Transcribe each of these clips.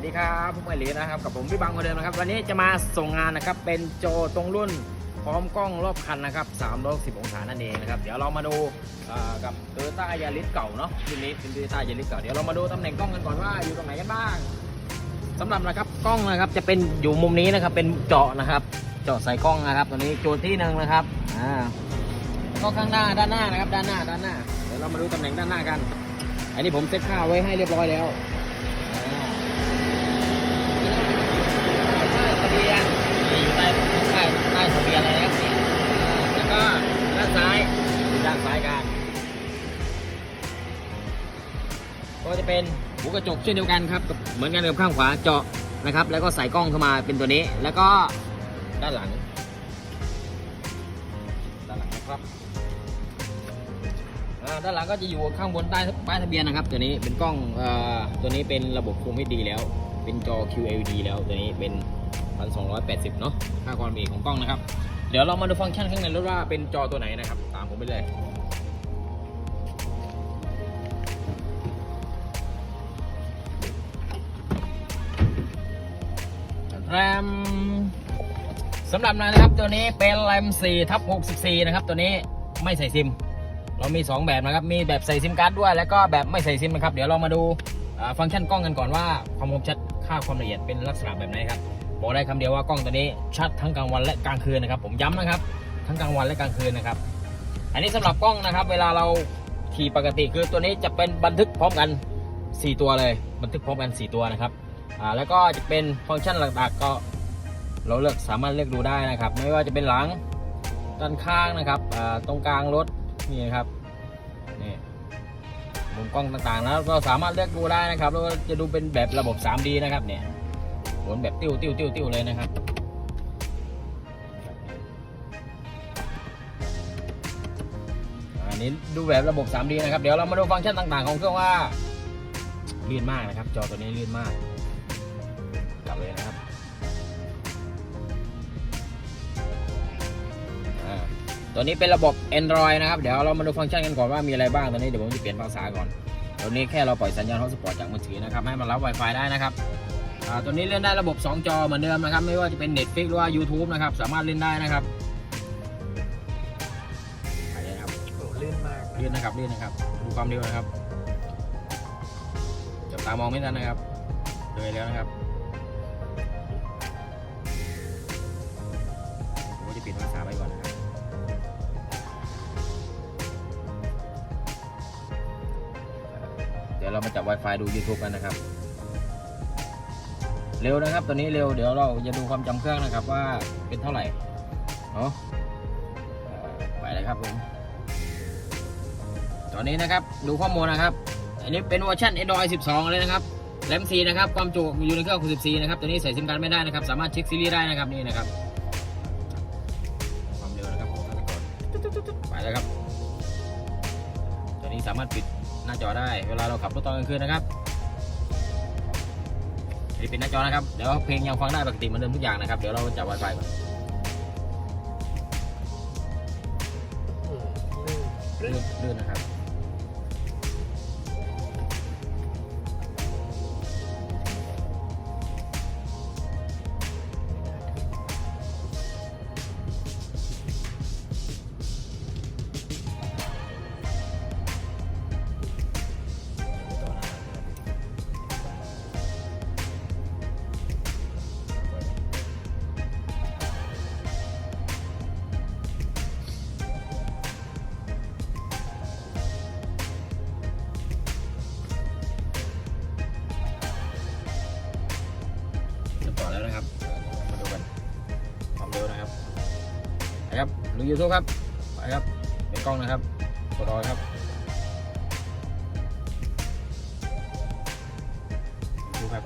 วัสดีครับผมไอหลีนะครับกับผมพี่บังคนเดิมนะครับ วันนี้จะมาส่งงานนะครับ เป็นโจตรงรุ่นพร้อมกล้องรอบคันนะครับ310องศานั่นเองนะครับ เดี๋ยวเรามาดูกับโตโยต้ายาริสเก่าเนาะรุ่นนี้เป็นโตโยต้ายาริสเก่าเดี๋ยวเรามาดูตำแหน่งกล้องกันก่อนว่าอยู่ตรงไหนกันบ้างสำหรับนะครับกล้องนะครับจะเป็นอยู่มุมนี้นะครับเป็นเจาะนะครับเจาะใส่กล้องนะครับตัวนี้โจที่หนึ่งนะครับอ่าก็ข้างหน้าด้านหน้านะครับด้านหน้าด้านหน้า เดี๋ยวเรามาดูตำแหน่งด้านหน้ากัน อันนี้ผมเซ็ตค่าไว้ให้เรียบร้อยแล้วอ่า ทะเบียนอยู่ใต้ใต้ียนอะไรนะครับแล้วก็ด้านซ้ายด้านซ้ายกันก็จะเป็นหูกระจกเช่นเดียวกันครับ เหมือนกันกับข้างขวาเจาะนะครับ แล้วก็ใส่กล้องเข้ามาเป็นตัวนี้ แล้วก็ด้านหลัง ด้านหลังนะครับด้านหลังก็จะอยู่ข้างบนใต้ป้ายทะเบียนนะครับ ตัวนี้เป็นกล้องอตัวนี้เป็นระบบคุมให้ดีแล้ว เป็นจอ QLED แล้วตัวนี้เป็น 1280 เนาะค่าความถี่ของกล้องนะครับ เดี๋ยวเรามาดูฟังก์ชันข้างในรถว่าเป็นจอตัวไหนนะครับ ตามผมไปเลยแรมสำหรับนะครับตัวนี้เป็นแรม4ทับ64 นะครับ ตัวนี้ไม่ใส่ซิม เรามี 2 แบบนะครับ มีแบบใส่ซิมการ์ดด้วย แล้วก็แบบไม่ใส่ซิมนะครับ เดี๋ยวเรามาดูฟังก์ชันกล้องกันก่อนว่าความคมชัดค่าความละเอียดเป็นลักษณะแบบไหนครับ บอกได้คำเดียวว่ากล้องตัวนี้ชัดทั้งกลางวันและกลางคืนนะครับ ผมย้ำนะครับ ทั้งกลางวันและกลางคืนนะครับ อันนี้สำหรับกล้องนะครับ เวลาเราขี่ปกติคือตัวนี้จะเป็นบันทึกพร้อมกัน 4 ตัวเลย บันทึกพร้อมกัน 4 ตัวนะครับอ่าแล้วก็จะเป็นฟังก์ชันหลักๆก็เราเลือกสามารถเลือกดูได้นะครับ ไม่ว่าจะเป็นหลังด้านข้างนะครับอ่าตรงกลางรถนี่นะครับนี่มุมกล้องต่างๆแล้วก็สามารถเลือกดูได้นะครับแล้วก็จะดูเป็นแบบระบบ 3D นะครับเนี่ย หมุนแบบติ้วติ้วติ้วติ้วเลยนะครับอันนี้ดูแบบระบบ 3D นะครับ เดี๋ยวเรามาดูฟังก์ชันต่างๆ ของเครื่องว่าลื่นมากนะครับ จอตัวนี้ลื่นมากกลับเลยนะครับตัวนี้เป็นระบบ Android นะครับ เดี๋ยวเรามาดูฟังก์ชันกันก่อนว่ามีอะไรบ้างตอนนี้เดี๋ยวผมจะเปลี่ยนภาษาก่อนตัวนี้แค่เราปล่อยสัญญาณฮอตสปอตจากมือถือนะครับ ให้มันรับ Wi-Fi ได้นะครับ ตัวนี้เล่นได้ระบบ 2 จอเหมือนเดิมนะครับ ไม่ว่าจะเป็น Netflix หรือว่า YouTube นะครับ สามารถเล่นได้นะครับไปเลยครับโอ้ลื่นมากลื่นนะครับลื่นนะครับ ดูความเร็วนะครับจับตามองไม่ทันนะครับเลยแล้วนะครับผมก็จะปิดภาษาไปก่อนนะครับเดี๋ยวเรามาจับ Wi-Fi ดู YouTube กันนะครับ เร็วนะครับตัวนี้เร็วเดี๋ยวเราจะดูความจำเครื่องนะครับว่าเป็นเท่าไหร่เนาะไปเลยครับผมตอนนี้นะครับดูข้อมูลนะครับ อันนี้เป็นเวอร์ชัน Android 12 เลยนะครับแรม4นะครับความจุอยู่ในเครื่อง64นะครับตัวนี้ใส่ซิมการ์ดไม่ได้นะครับ สามารถเช็คซีรีส์ได้นะครับนี่นะครับความเร็วนะครับของฆาตกรไปแล้วครับตัวนี้สามารถปิดหน้าจอได้ เวลาเราขับรถตอนกลางคืนนะครับ นี่เป็นหน้าจอนะครับ เดี๋ยวเพลงยังฟังได้ปกติเหมือนเดิมทุกอย่างนะครับ เดี๋ยวเราจับ Wi-Fi ก่อนอืมลื่นลื่นลื่นนะครับ ต่อแล้วนะครับมาดูกันความเร็วนะครับไปครับดูยูทูบครับไปครับเป็นกล้องนะครับกดรอครับดูครับ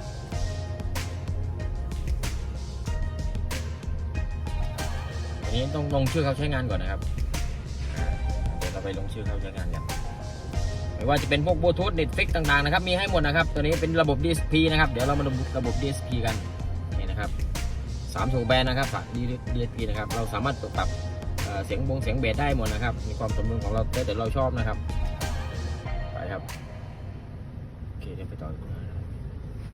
อันนี้ต้องลงชื่อเขาใช้งานก่อนนะครับเดี๋ยวเราไปลงชื่อเขาใช้งานกันไม่ว่าจะเป็นพวกบลูทูธเน็ตฟิกต่างๆนะครับ มีให้หมดนะครับ ตัวนี้เป็นระบบ DSP นะครับ เดี๋ยวเรามาดูระบบ DSP กัน นะครับสามสูงแบนนะครับฝาก DSP นะครับ เราสามารถปรับเอ่อเสียงบงเสียงเบสได้หมดนะครับ มีความสมดุลของเราแต่เราชอบนะครับ ไปครับ โอเคเดี๋ยวไปต่อ